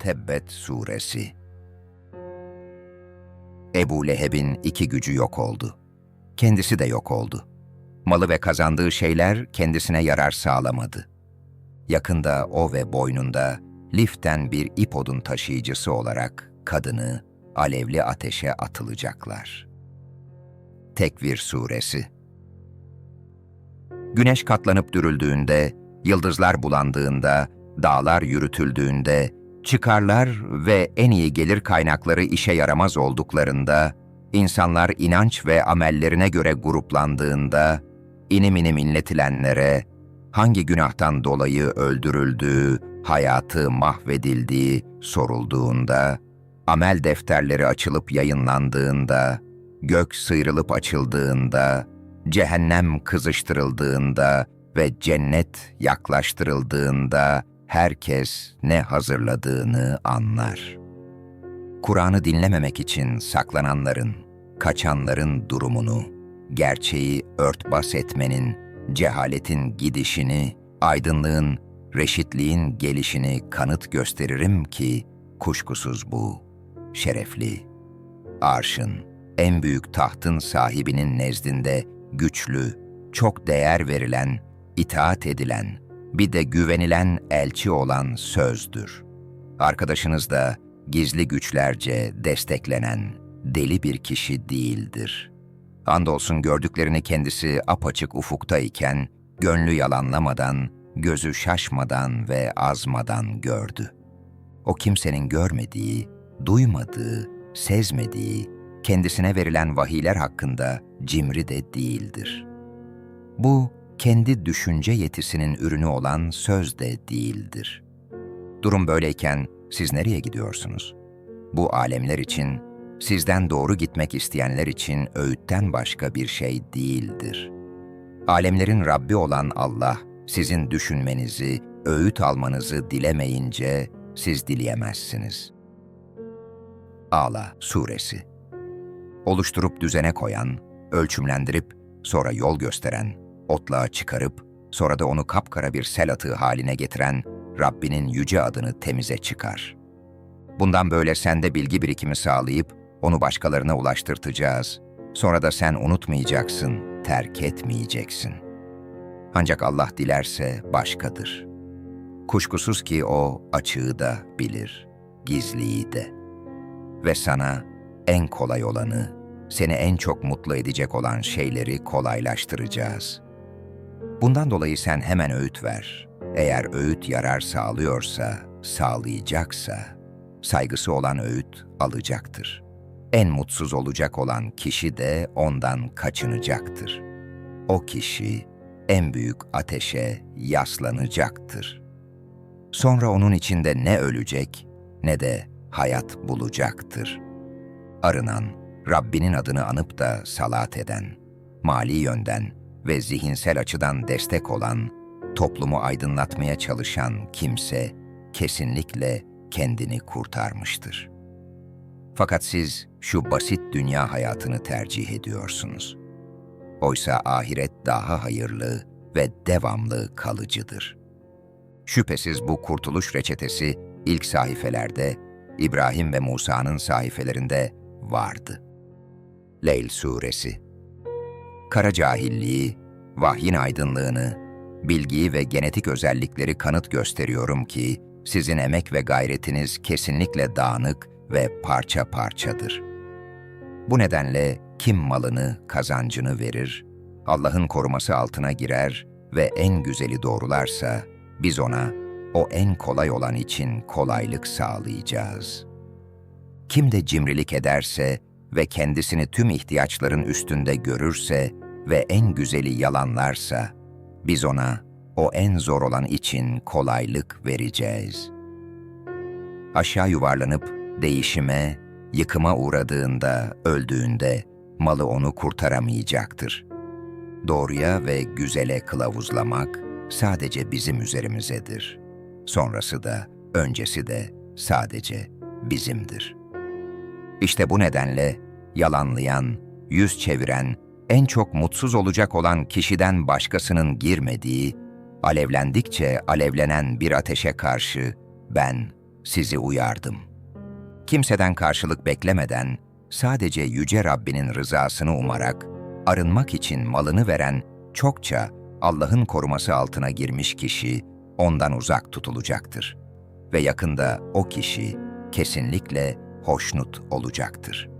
Tebbet Suresi Ebu Leheb'in iki gücü yok oldu. Kendisi de yok oldu. Malı ve kazandığı şeyler kendisine yarar sağlamadı. Yakında o ve boynunda liften bir ip odun taşıyıcısı olarak kadını alevli ateşe atılacaklar. Tekvir Suresi Güneş katlanıp dürüldüğünde, yıldızlar bulandığında, dağlar yürütüldüğünde, çıkarlar ve en iyi gelir kaynakları işe yaramaz olduklarında, insanlar inanç ve amellerine göre gruplandığında, inim inim inletilenlere, hangi günahtan dolayı öldürüldüğü, hayatı mahvedildiği sorulduğunda, amel defterleri açılıp yayınlandığında, gök sıyrılıp açıldığında, cehennem kızıştırıldığında ve cennet yaklaştırıldığında herkes ne hazırladığını anlar. Kur'an'ı dinlememek için saklananların, kaçanların durumunu, gerçeği örtbas etmenin, cehaletin gidişini, aydınlığın, reşitliğin gelişini kanıt gösteririm ki kuşkusuz bu, şerefli, arşın, en büyük tahtın sahibinin nezdinde güçlü, çok değer verilen, itaat edilen, bir de güvenilen elçi olan sözdür. Arkadaşınız da gizli güçlerce desteklenen deli bir kişi değildir. Andolsun gördüklerini kendisi apaçık ufukta iken, gönlü yalanlamadan, gözü şaşmadan ve azmadan gördü. O kimsenin görmediği, duymadığı, sezmediği, kendisine verilen vahiyler hakkında cimri de değildir. Bu, kendi düşünce yetisinin ürünü olan söz de değildir. Durum böyleyken siz nereye gidiyorsunuz? Bu alemler için, sizden doğru gitmek isteyenler için öğütten başka bir şey değildir. Alemlerin Rabbi olan Allah, sizin düşünmenizi, öğüt almanızı dilemeyince siz dileyemezsiniz. Ağla Suresi Oluşturup düzene koyan, ölçümlendirip, sonra yol gösteren, otlağa çıkarıp, sonra da onu kapkara bir sel atığı haline getiren Rabbinin yüce adını temize çıkar. Bundan böyle sende bilgi birikimi sağlayıp, onu başkalarına ulaştırtacağız. Sonra da sen unutmayacaksın, terk etmeyeceksin. Ancak Allah dilerse başkadır. Kuşkusuz ki O açığı da bilir, gizliyi de. Ve sana en kolay olanı, seni en çok mutlu edecek olan şeyleri kolaylaştıracağız. Bundan dolayı sen hemen öğüt ver. Eğer öğüt yarar sağlıyorsa, sağlayacaksa, saygısı olan öğüt alacaktır. En mutsuz olacak olan kişi de ondan kaçınacaktır. O kişi en büyük ateşe yaslanacaktır. Sonra onun içinde ne ölecek ne de hayat bulacaktır. Arınan, Rabbinin adını anıp da salat eden, mali yönden ve zihinsel açıdan destek olan, toplumu aydınlatmaya çalışan kimse kesinlikle kendini kurtarmıştır. Fakat siz şu basit dünya hayatını tercih ediyorsunuz. Oysa ahiret daha hayırlı ve devamlı kalıcıdır. Şüphesiz bu kurtuluş reçetesi ilk sahifelerde, İbrahim ve Musa'nın sahifelerinde vardı. Leyl Suresi Kara cahilliği, vahyin aydınlığını, bilgiyi ve genetik özellikleri kanıt gösteriyorum ki, sizin emek ve gayretiniz kesinlikle dağınık ve parça parçadır. Bu nedenle kim malını, kazancını verir, Allah'ın koruması altına girer ve en güzeli doğrularsa, biz ona o en kolay olan için kolaylık sağlayacağız.'' Kim de cimrilik ederse ve kendisini tüm ihtiyaçların üstünde görürse ve en güzeli yalanlarsa, biz ona o en zor olan için kolaylık vereceğiz. Aşağı yuvarlanıp değişime, yıkıma uğradığında, öldüğünde malı onu kurtaramayacaktır. Doğruya ve güzele kılavuzlamak sadece bizim üzerimizedir. Sonrası da, öncesi de sadece bizimdir.'' İşte bu nedenle yalanlayan, yüz çeviren, en çok mutsuz olacak olan kişiden başkasının girmediği, alevlendikçe alevlenen bir ateşe karşı ben sizi uyardım. Kimseden karşılık beklemeden, sadece Yüce Rabbinin rızasını umarak, arınmak için malını veren çokça Allah'ın koruması altına girmiş kişi ondan uzak tutulacaktır. Ve yakında o kişi kesinlikle hoşnut olacaktır.''